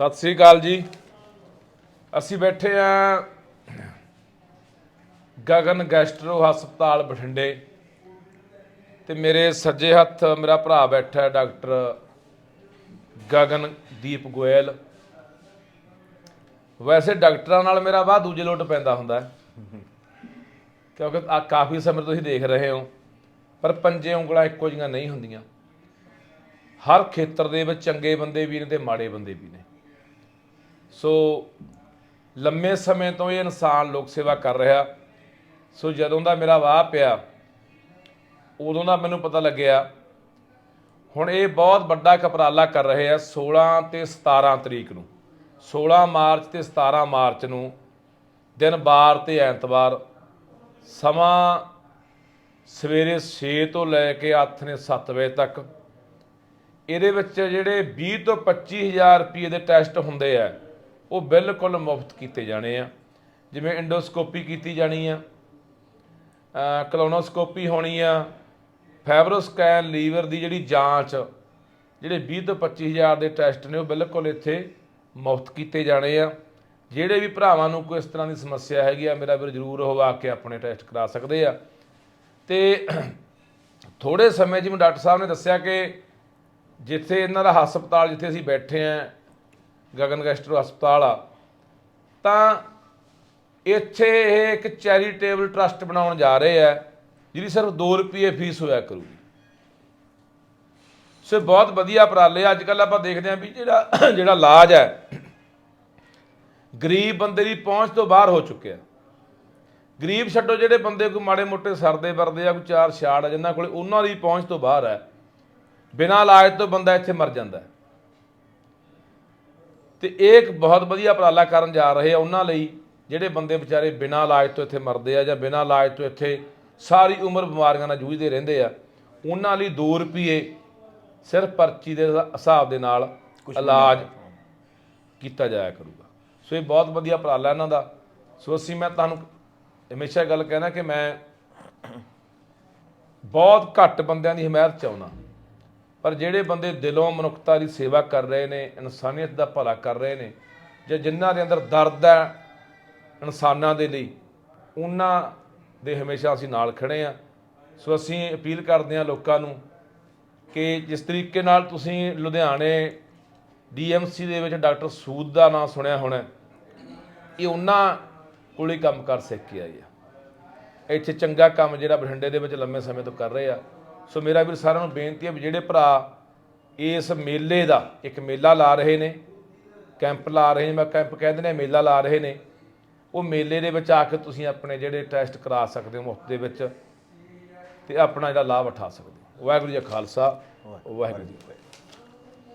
ਸਤਿ ਸ੍ਰੀ ਅਕਾਲ ਜੀ। ਅਸੀਂ ਬੈਠੇ ਆ ਗਗਨ ਗੈਸਟਰੋ ਹਸਪਤਾਲ ਬਠਿੰਡੇ ਤੇ ਮੇਰੇ ਸੱਜੇ ਹੱਥ ਮੇਰਾ ਭਰਾ ਬੈਠਾ ਹੈ ਡਾਕਟਰ ਗਗਨਦੀਪ ਗੋਇਲ। ਵੈਸੇ ਡਾਕਟਰਾਂ ਨਾਲ ਮੇਰਾ ਬਾਹ ਦੂਜੇ ਲੋਟ ਪੈਂਦਾ ਹੁੰਦਾ ਕਿਉਂਕਿ ਆ ਕਾਫੀ ਸਮੇਂ ਤੁਸੀਂ ਦੇਖ ਰਹੇ ਹੋ, ਪਰ ਪੰਜੇ ਉਂਗਲਾਂ ਇੱਕੋ ਜਿਹੀਆਂ ਨਹੀਂ ਹੁੰਦੀਆਂ। ਹਰ ਖੇਤਰ ਦੇ ਵਿੱਚ ਚੰਗੇ ਬੰਦੇ ਵੀ ਨੇ ਤੇ ਮਾੜੇ ਬੰਦੇ ਵੀ ਨੇ। ਸੋ ਲੰਮੇ ਸਮੇਂ ਤੋਂ ਇਹ ਇਨਸਾਨ ਲੋਕ ਸੇਵਾ ਕਰ ਰਿਹਾ। ਸੋ ਜਦੋਂ ਦਾ ਮੇਰਾ ਵਾਹ ਪਿਆ, ਉਦੋਂ ਦਾ ਮੈਨੂੰ ਪਤਾ ਲੱਗਿਆ, ਹੁਣ ਇਹ ਬਹੁਤ ਵੱਡਾ ਇੱਕ ਕਰ ਰਹੇ ਆ 16 ਤੇ 17 ਤਰੀਕ ਨੂੰ। 16 ਮਾਰਚ ਤੇ 17 ਮਾਰਚ ਨੂੰ, ਦਿਨ ਬਾਰ ਤੇ ਐਤਵਾਰ, ਸਮਾਂ ਸਵੇਰੇ 6 ਤੋਂ ਲੈ ਕੇ ਆਥਣੇ 7 ਵਜੇ ਤੱਕ। ਇਹਦੇ ਵਿੱਚ ਜਿਹੜੇ 20 ਤੋਂ 25000 ਰੁਪਏ ਦੇ ਟੈਸਟ ਹੁੰਦੇ ਆ ਉਹ ਬਿਲਕੁਲ ਮੁਫਤ ਕੀਤੇ ਜਾਣੇ ਆ। ਜਿਵੇਂ ਇੰਡੋਸਕੋਪੀ ਕੀਤੀ ਜਾਣੀ ਆ ਕਲੋਨੋਸਕੋਪੀ ਹੋਣੀ ਆ, ਫੈਬਰੋਸਕੈਨ ਲੀਵਰ ਦੀ ਜਿਹੜੀ ਜਾਂਚ, ਜਿਹੜੇ 20 ਤੋਂ 25000 ਦੇ ਟੈਸਟ ਨੇ ਉਹ ਬਿਲਕੁਲ ਇੱਥੇ ਮੁਫਤ ਕੀਤੇ ਜਾਣੇ ਆ। ਜਿਹੜੇ ਵੀ ਭਰਾਵਾਂ ਨੂੰ ਕੋਈ ਇਸ ਤਰ੍ਹਾਂ ਦੀ ਸਮੱਸਿਆ ਹੈਗੀ ਆ, ਮੇਰਾ ਵੀਰ ਜਰੂਰ ਉਹ ਆ ਕੇ ਆਪਣੇ ਟੈਸਟ ਕਰਾ ਸਕਦੇ ਆ। ਤੇ ਥੋੜੇ ਸਮੇਂ ਜਿਵੇਂ ਡਾਕਟਰ ਸਾਹਿਬ ਨੇ ਦੱਸਿਆ ਕਿ ਜਿੱਥੇ ਇਹਨਾਂ ਦਾ ਹਸਪਤਾਲ ਜਿੱਥੇ ਅਸੀਂ ਬੈਠੇ ਆਂ ਗਗਨ ਗੈਸਟਰ ਹਸਪਤਾਲ ਆ। ਤਾਂ ਇੱਥੇ ਇਹ ਇੱਕ ਚੈਰੀਟੇਬਲ ਟਰਸਟ ਬਣਾਉਣ ਜਾ ਰਹੇ ਆ ਜਿਹਦੀ ਸਿਰਫ 2 ਰੁਪਏ ਫੀਸ ਹੋਇਆ ਕਰੂਗੀ। ਸੋ ਬਹੁਤ ਵਧੀਆ ਉਪਰਾਲੇ ਅੱਜ ਕੱਲ ਆਪਾਂ ਦੇਖਦੇ ਆਂ ਵੀ ਜਿਹੜਾ ਜਿਹੜਾ ਇਲਾਜ ਹੈ, ਗਰੀਬ ਬੰਦੇ ਦੀ ਪਹੁੰਚ ਤੋਂ ਬਾਹਰ ਹੋ ਚੁੱਕਿਆ। ਗਰੀਬ ਛੱਡੋ ਜਿਹੜੇ ਬੰਦੇ ਕੋਈ ਮਾੜੇ ਮੋਟੇ ਸਰਦੇ ਵਰਦੇ ਆ, ਕੋਈ ਚਾਰ ਛਾੜ ਆ, ਜਿਨ੍ਹਾਂ ਕੋਲੇ ਉਹਨਾਂ ਦੀ ਪਹੁੰਚ ਤੋਂ ਬਾਹਰ ਹੈ। ਬਿਨਾਂ ਇਲਾਜ ਤੋਂ ਬੰਦਾ ਇੱਥੇ ਮਰ ਜਾਂਦਾ। ਹੈ। ਤੇ ਇਹ ਇੱਕ ਬਹੁਤ ਵਧੀਆ ਉਪਰਾਲਾ ਕਰਨ ਜਾ ਰਹੇ ਆ ਉਹਨਾਂ ਲਈ ਜਿਹੜੇ ਬੰਦੇ ਵਿਚਾਰੇ ਬਿਨਾਂ ਇਲਾਜ ਤੋਂ ਇੱਥੇ ਮਰਦੇ ਆ ਜਾਂ ਬਿਨਾਂ ਇਲਾਜ ਤੋਂ ਇੱਥੇ ਸਾਰੀ ਉਮਰ ਬਿਮਾਰੀਆਂ ਨਾਲ ਜੂਝਦੇ ਰਹਿੰਦੇ ਆ ਉਹਨਾਂ ਲਈ 2 ਰੁਪਏ ਸਿਰਫ ਪਰਚੀ ਦੇ ਹਿਸਾਬ ਦੇ ਨਾਲ ਇਲਾਜ ਕੀਤਾ ਜਾਇਆ ਕਰੂਗਾ। ਸੋ ਇਹ ਬਹੁਤ ਵਧੀਆ ਉਪਰਾਲਾ ਇਹਨਾਂ ਦਾ। ਸੋ ਅਸੀਂ ਮੈਂ ਤੁਹਾਨੂੰ ਹਮੇਸ਼ਾ ਗੱਲ ਕਹਿਣਾ ਕਿ ਮੈਂ ਬਹੁਤ ਘੱਟ ਬੰਦਿਆਂ ਦੀ ਹਮਾਇਤ ਚਾਹੁੰਦਾ। ਪਰ ਜਿਹੜੇ ਬੰਦੇ ਦਿਲੋਂ ਮਨੁੱਖਤਾ ਦੀ ਸੇਵਾ ਕਰ ਰਹੇ ਨੇ, ਇਨਸਾਨੀਅਤ ਦਾ ਭਲਾ ਕਰ ਰਹੇ ਨੇ, ਜਾਂ ਜਿਨ੍ਹਾਂ ਦੇ ਅੰਦਰ ਦਰਦ ਹੈ ਇਨਸਾਨਾਂ ਦੇ ਲਈ, ਉਹਨਾਂ ਦੇ ਹਮੇਸ਼ਾ ਅਸੀਂ ਨਾਲ ਖੜੇ ਆ ਸੋ ਅਸੀਂ ਅਪੀਲ ਕਰਦੇ ਹਾਂ ਲੋਕਾਂ ਨੂੰ ਕਿ ਜਿਸ ਤਰੀਕੇ ਨਾਲ ਤੁਸੀਂ ਲੁਧਿਆਣੇ ਡੀਐਮਸੀ ਦੇ ਵਿੱਚ ਡਾਕਟਰ ਸੂਦ ਦਾ ਨਾਮ ਸੁਣਿਆ ਹੋਣਾ ਇਹ ਉਹਨਾਂ ਕੋਲ ਹੀ ਕੰਮ ਕਰ ਸਿੱਖ ਕੇ ਆ। ਇੱਥੇ ਚੰਗਾ ਕੰਮ ਜਿਹੜਾ ਬਠਿੰਡੇ ਦੇ ਵਿੱਚ ਲੰਮੇ ਸਮੇਂ ਤੋਂ ਕਰ ਰਹੇ ਆ। ਸੋ ਮੇਰਾ ਵੀਰ ਸਾਰਿਆਂ ਨੂੰ ਬੇਨਤੀ ਹੈ ਵੀ ਜਿਹੜੇ ਭਰਾ ਇਸ ਮੇਲੇ ਦਾ ਇੱਕ ਮੇਲਾ ਲਾ ਰਹੇ ਨੇ ਕੈਂਪ ਲਾ ਰਹੇ ਨੇ ਮੈਂ ਕੈਂਪ ਕਹਿੰਦੇ ਨੇ ਮੇਲਾ ਲਾ ਰਹੇ ਨੇ ਉਹ ਮੇਲੇ ਦੇ ਵਿੱਚ ਆ ਕੇ ਤੁਸੀਂ ਆਪਣੇ ਜਿਹੜੇ ਟੈਸਟ ਕਰਾ ਸਕਦੇ ਹੋ ਮੁਫਤ ਦੇ ਵਿੱਚ ਤੇ ਆਪਣਾ ਜਿਹੜਾ ਲਾਭ ਉਠਾ ਸਕਦੇ ਹੋ। ਵਾਹਿਗੁਰੂ ਜੀ ਖਾਲਸਾ ਵਾਹਿਗੁਰੂ ਜੀ